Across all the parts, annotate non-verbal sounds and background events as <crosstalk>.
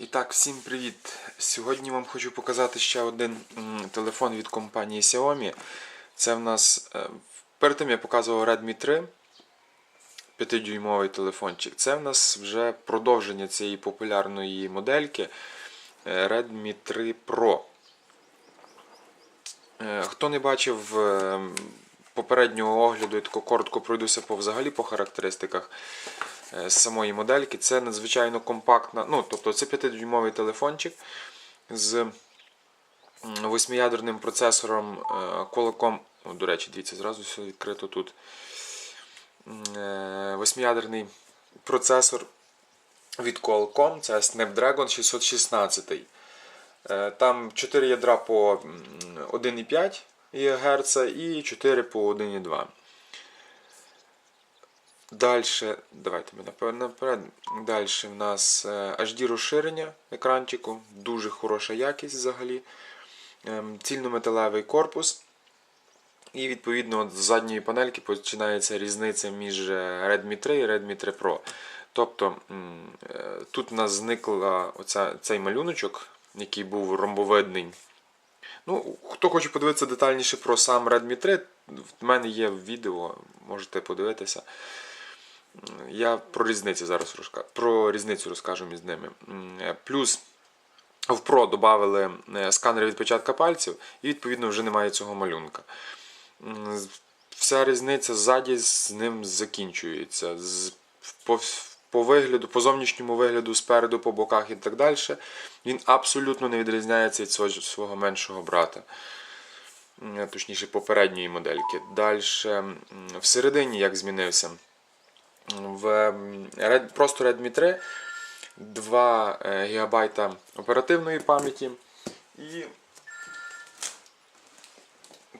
І так, всім привіт! Сьогодні вам хочу показати ще один телефон від компанії Xiaomi. Це в нас е, перед тим я показував Redmi 3 5-дюймовий телефончик. Це в нас вже продовження цієї популярної модельки е, Redmi 3 Pro. Е, Хто не бачив попереднього огляду, я коротко пройдуся по взагалі по характеристиках е, самої модельки. Це надзвичайно компактна, ну, тобто це 5-дюймовий телефончик з восьмиядерним процесором е, Qualcomm. О, до речі, дивіться, зразу все відкрито тут. Е, Восьмиядерний процесор від Qualcomm, це Snapdragon 616. Е, Там 4 ядра по 1,5 ГГц і 4 по 1,2. Далі, давайте ми наперед. Далі в нас е, HD розширення екранчику, дуже хороша якість взагалі. Ем, Цільнометалевий корпус. І відповідно з задньої панельки починається різниця між е, Redmi 3 і Redmi 3 Pro. Тобто е, тут у нас зникла оця, цей малюночок, який був ромбовидний. Ну, Хто хоче подивитися детальніше про сам Redmi 3, в мене є відео, можете подивитися. Я про різниці зараз розка... про різницю розкажу між ними. Е, Плюс в Pro додали сканер відпечатка пальців, і відповідно вже немає цього малюнка. Вся різниця ззаді з ним закінчується. По, по вигляду, по зовнішньому вигляду, спереду, по боках і так далі, він абсолютно не відрізняється від свого, свого меншого брата. Точніше, попередньої модельки. Далі всередині як змінився. В просто Redmi 3 2 ГБ оперативної пам'яті і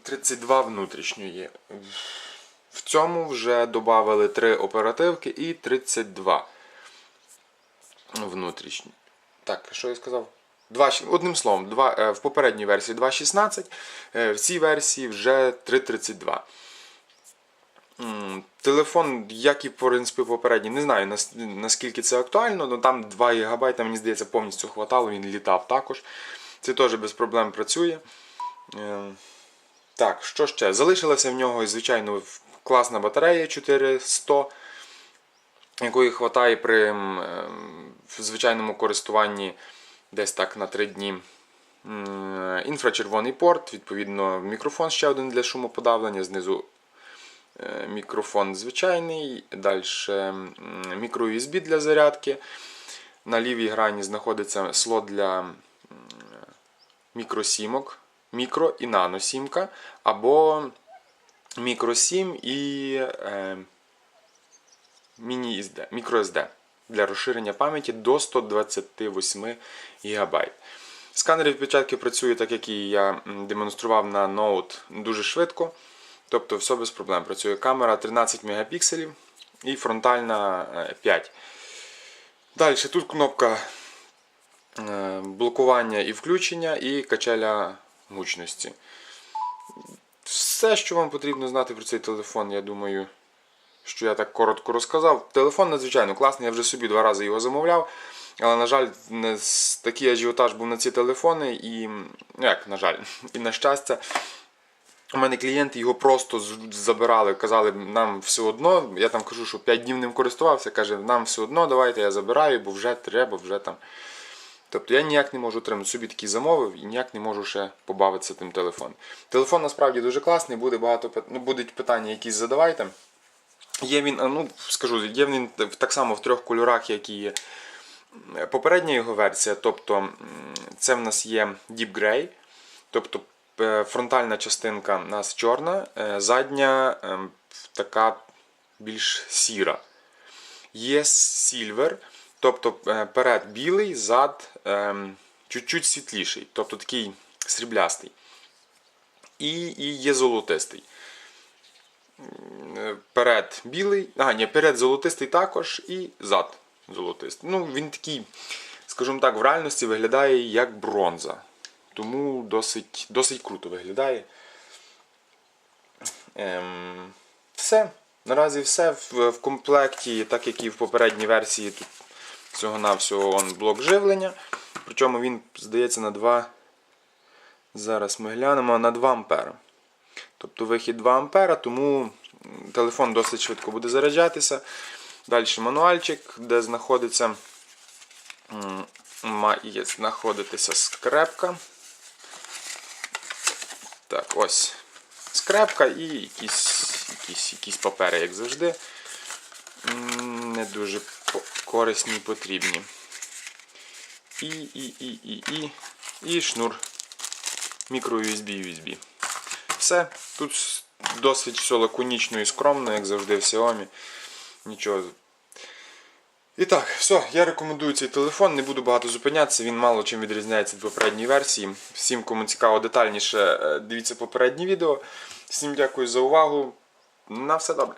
32 внутрішньої. В цьому вже додали 3 оперативки і 32 внутрішні. Так, що я сказав? Два, щ- одним словом, два, е, в попередній версії 2.16, е, в цій версії вже 3.32. Телефон, як і в принципі попередній, не знаю наскільки це актуально, але там 2 ГБ, мені здається, повністю хватало, він літав також. Це теж без проблем працює. Е, Так, що ще? Залишилася в нього, звичайно, класна батарея 4100, якої вистачає при в звичайному користуванні десь так на 3 дні. Інфрачервоний порт, відповідно, мікрофон ще один для шумоподавлення, знизу Е, мікрофон звичайний, далі мікро USB для зарядки. На лівій грані знаходиться слот для мікросімок, мікро і наносімка, або мікросім і е, міні-SD, мікро-SD для розширення пам'яті до 128 ГБ. Сканер відпечатки працює так, як і я демонстрував на Note дуже швидко. Тобто все без проблем. Працює камера 13 мегапікселів і фронтальна е, 5. Далі тут кнопка е, блокування і включення, і качеля гучності. Все, що вам потрібно знати про цей телефон, я думаю, що я так коротко розказав. Телефон надзвичайно класний, я вже собі два рази його замовляв. Але, на жаль, такий ажіотаж був на ці телефони, і ну, як, на жаль, <laughs> і на щастя, у мене клієнти його просто забирали, казали, нам все одно. Я там кажу, що 5 днів ним користувався, каже, нам все одно, давайте я забираю, бо вже треба, вже там. Тобто я ніяк не можу отримати собі такий замовив і ніяк не можу ще побавитися тим телефоном. Телефон насправді дуже класний, буде багато ну, будуть питання якісь задавайте. Є він, ну скажу, є він так само в трьох кольорах, як і попередня його версія. Тобто це в нас є Deep Grey, тобто фронтальна частинка у нас чорна, е, задня е, така більш сіра. Є Silver, тобто е, перед білий, зад чуть-чуть світліший, тобто такий сріблястий. І, і є золотистий. Е, Перед білий, а, ні, перед золотистий також і зад золотистий. Ну, він такий, скажімо так, в реальності виглядає як бронза. Тому досить, досить круто виглядає. Ем, все. Наразі все в, в комплекті, так як і в попередній версії, тут всього-навсього он блок живлення. Причому він, здається, на 2. Зараз ми глянемо на 2 ампера. Тобто вихід 2 ампера, тому телефон досить швидко буде заряджатися. Далі мануальчик, де знаходиться, має знаходитися скрепка. Так, ось скрепка і якісь, якісь, якісь папери, як завжди. Не дуже корисні і потрібні. І, і, і, і, і, і шнур мікро-USB USB. Все. Тут досить все лаконічно і скромно, як завжди в Xiaomi. Нічого. І так, все, я рекомендую цей телефон, не буду багато зупинятися, він мало чим відрізняється від попередньої версії. Всім, кому цікаво детальніше, е, дивіться попереднє відео. Всім дякую за увагу. На все добре.